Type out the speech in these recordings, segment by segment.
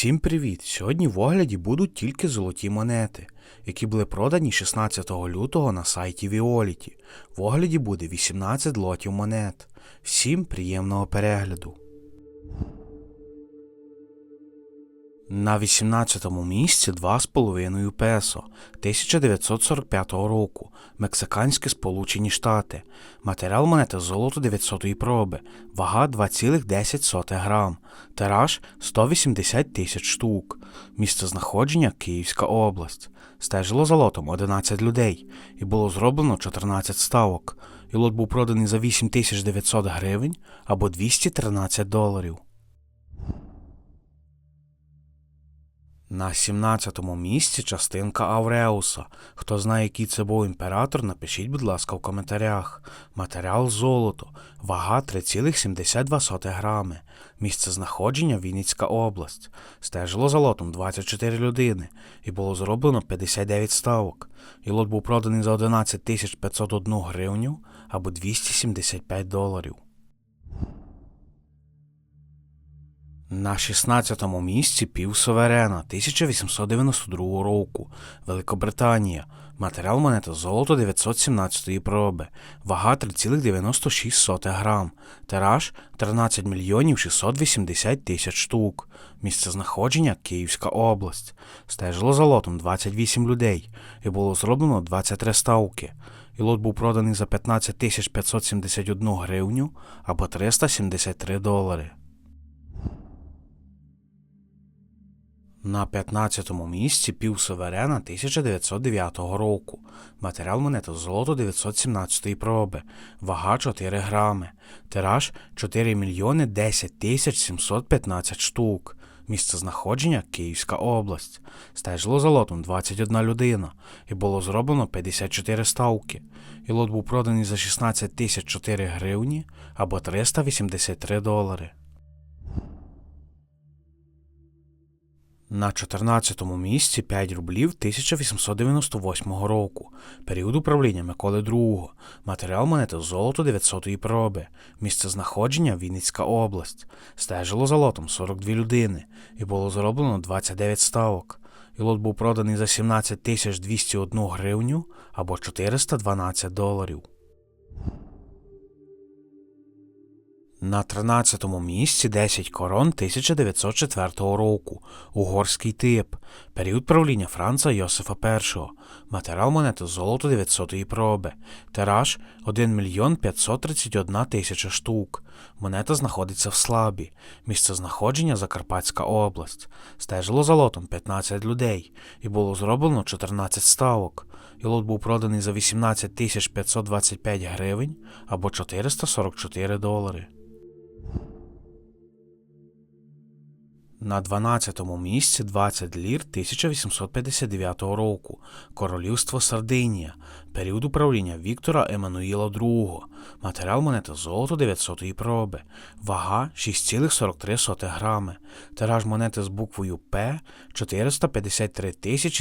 Всім привіт! Сьогодні в огляді будуть тільки золоті монети, які були продані 16 лютого на сайті Віоліті. В огляді буде 18 лотів монет. Всім приємного перегляду. На 18-му місці 2,5 песо 1945 року. Мексиканські Сполучені Штати. Матеріал монети золото 900-ї проби. Вага 2,10 грам. Тираж 180 тисяч штук. Місце знаходження Київська область. Стежило за лотом 11 людей. І було зроблено 14 ставок. І лот був проданий за 8900 гривень або 213 доларів. На 17-му місці частинка Авреуса. Хто знає, який це був імператор, напишіть, будь ласка, в коментарях. Матеріал золото, вага 3,72 грами. Місце знаходження Вінницька область. Стежило за лотом 24 людини і було зроблено 59 ставок. І лот був проданий за 11 501 гривню або 275 доларів. На 16-му місці пів Суверена 1892 року. Великобританія. Матеріал монети золото 917 проби. Вага 3,96 грам. Тираж 13 мільйонів 680 тисяч штук. Місце знаходження Київська область. Стежило за лотом 28 людей і було зроблено 23 ставки. І лот був проданий за 15 571 гривню або 373 долари. На 15-му місці пів Суверена 1909 року. Матеріал монети золото 917 проби. Вага 4 грами. Тираж 4 мільйони 10 тисяч 715 штук. Місце знаходження Київська область. Стежило за лотом 21 людина і було зроблено 54 ставки. І лот був проданий за 16 тисяч 4 гривні або 383 долари. На 14-му місці 5 рублів 1898 року. Період управління Миколи II. Матеріал монети золото 900-ї проби. Місце знаходження Вінницька область. Стежило за лотом 42 людини і було зроблено 29 ставок. І лот був проданий за 17 201 гривню або 412 доларів. На 13-му місці 10 корон 1904 року. Угорський тип. Період правління Франца Йосифа І. Матеріал монети золото 900-ї проби. Тираж 1 мільйон 531 тисяча штук. Монета знаходиться в слабі. Місце знаходження Закарпатська область. Стежило за лотом 15 людей і було зроблено 14 ставок. І лот був проданий за 18 525 гривень або 444 долари. На 12-му місці 20 лір 1859 року. Королівство Сардинія. Період управління Віктора Еммануїла II. Матеріал монети золото 900 проби. Вага 6,43 грами. Тираж монети з буквою П 453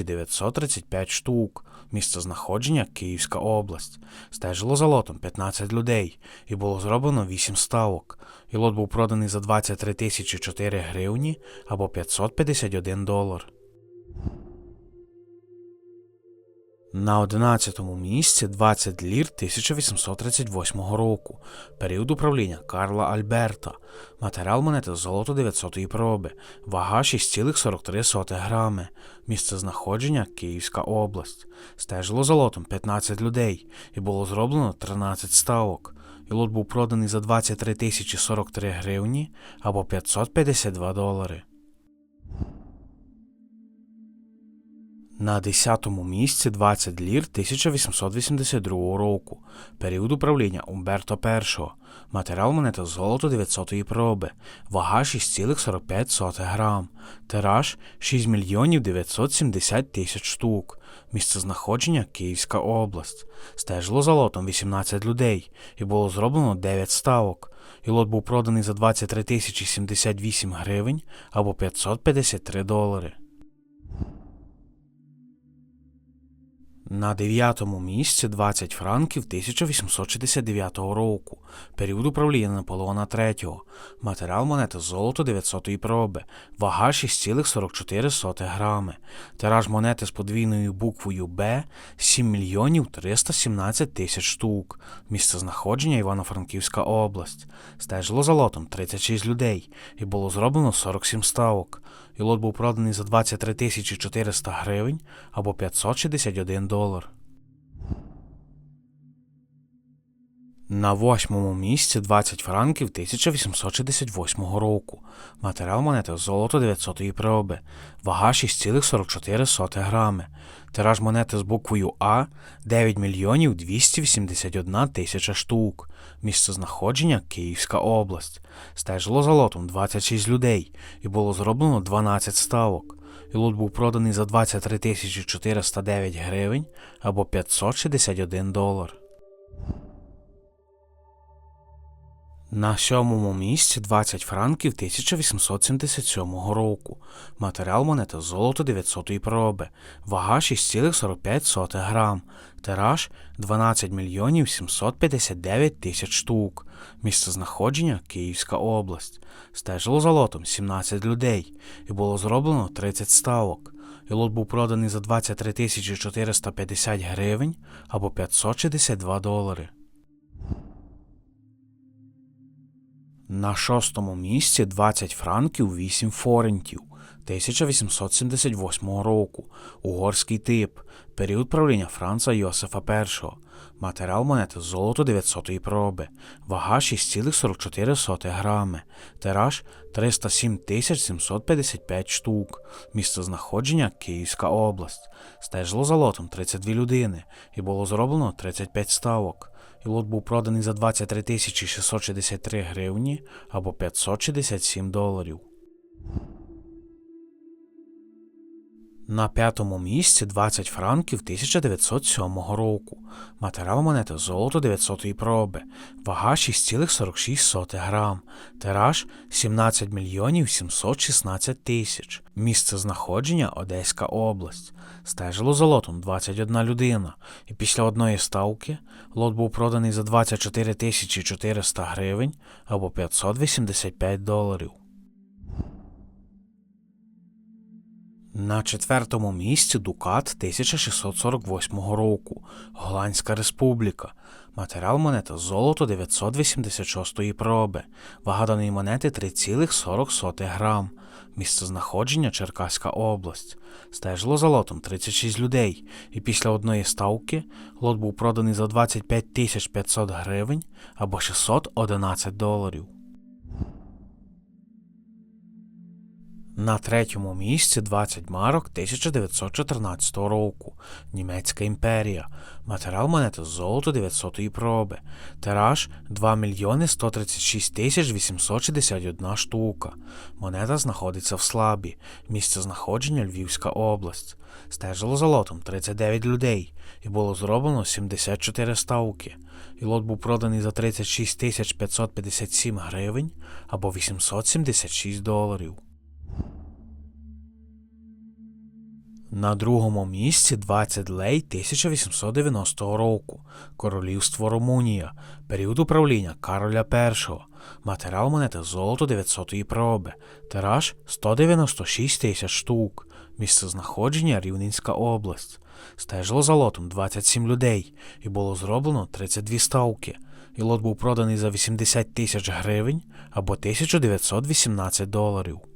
935 штук. Місце знаходження Київська область. Стежило за лотом 15 людей і було зроблено 8 ставок. І лот був проданий за 23 тисячі 4 гривні або 551 долар. На 11-му місці 20 лір 1838 року. Період управління Карла Альберта. Матеріал монети золото 900 проби. Вага 6,43 грами. Місце знаходження Київська область. Стежило за лотом 15 людей і було зроблено 13 ставок. І лот був проданий за 23 тисячі 43 гривні або 552 долари. На 10-му місці 20 лір 1882 року. Період управління Умберто І. Матеріал монети золото 900-ї проби. Вага 6,45 грам. Тираж 6 мільйонів 970 тисяч штук. Місце знаходження Київська область. Стежило за лотом 18 людей і було зроблено 9 ставок. І лот був проданий за 23 тисячі 78 гривень або 553 долари. На дев'ятому місці 20 франків 1869 року. Період управління Наполеона III. Матеріал монети золото 900 проби. Вага 6,44 грами. Тираж монети з подвійною буквою Б 7 мільйонів 317 тисяч штук. Місце знаходження Івано-Франківська область. Стежило за лотом 36 людей і було зроблено 47 ставок. І лот був проданий за 23 тисячі 400 гривень або 561 долар. На восьмому місці 20 франків 1868 року. Матеріал монети золото 900 проби. Вага 6,44 грами. Тираж монети з буквою А 9 мільйонів 281 тисяча штук. Місце знаходження Київська область. Стежило за лотом 26 людей і було зроблено 12 ставок. І лот був проданий за 23 тисячі 409 гривень або 561 долар. На сьомому місці 20 франків 1877 року. Матеріал монети золото 900 проби. Вага 6,45 грам. Тираж 12 мільйонів 759 тисяч штук. Місце знаходження Київська область. Стежило за лотом 17 людей і було зроблено 30 ставок. І лот був проданий за 23 450 гривень або 562 долари. На шостому місці 20 франків 8 форентів 1878 року. Угорський тип. Період правління Франца Йосифа І. Матеріал монети золото 900 проби. Вага 6,44 грами. Тираж 307 755 штук. Місце знаходження Київська область. Стежило за лотом 32 людини і було зроблено 35 ставок і лот був проданий за 23 тисячі 663 гривні або 567 доларів. На п'ятому місці 20 франків 1907 року. Матеріал монети золото 900 проби. Вага 6,46 грам. Тираж 17 мільйонів 716 тисяч. Місце знаходження Одеська область. Стежило за лотом 21 людина. І після одної ставки лот був проданий за 24 тисячі 400 гривень або 585 доларів. На четвертому місці Дукат 1648 року. Голландська республіка. Матеріал монети золото 986 проби. Вага даної монети 3,40 грам. Місце знаходження Черкаська область. Стежило за лотом 36 людей, і після одної ставки лот був проданий за 25 500 гривень або 611 доларів. На третьому місці 20 марок 1914 року. Німецька імперія. Матеріал монети золото 900 проби. Тираж 2 мільйони 136 тисяч 861 штука. Монета знаходиться в слабі. Місце знаходження Львівська область. Стежило за лотом 39 людей і було зроблено 74 ставки. І лот був проданий за 36 тисяч 557 гривень або 876 доларів. На другому місці 20 лей 1890 року. Королівство Румунія. Період управління Кароля І. Матеріал монети золото 900-ї проби. Тираж 196 тисяч штук. Місце знаходження Рівненська область. Стежило за лотом 27 людей і було зроблено 32 ставки. І лот був проданий за 80 тисяч гривень або 1918 доларів.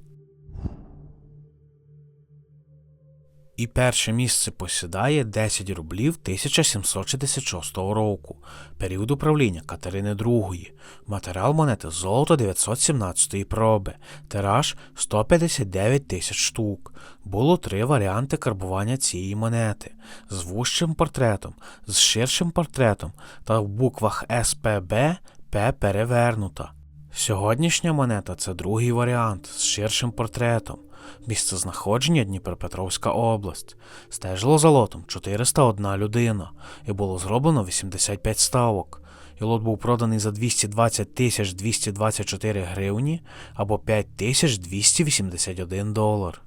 І перше місце посідає 10 рублів 1766 року, період управління Катерини II, матеріал монети золото 917 проби, тираж 159 тисяч штук. Було три варіанти карбування цієї монети з вужчим портретом, з ширшим портретом та в буквах СПБ П перевернута. Сьогоднішня монета це другий варіант з ширшим портретом. Місце знаходження Дніпропетровська область. Стежило за лотом 401 людина і було зроблено 85 ставок. І лот був проданий за 220 тисяч 224 гривні або 5 тисяч 281 долар.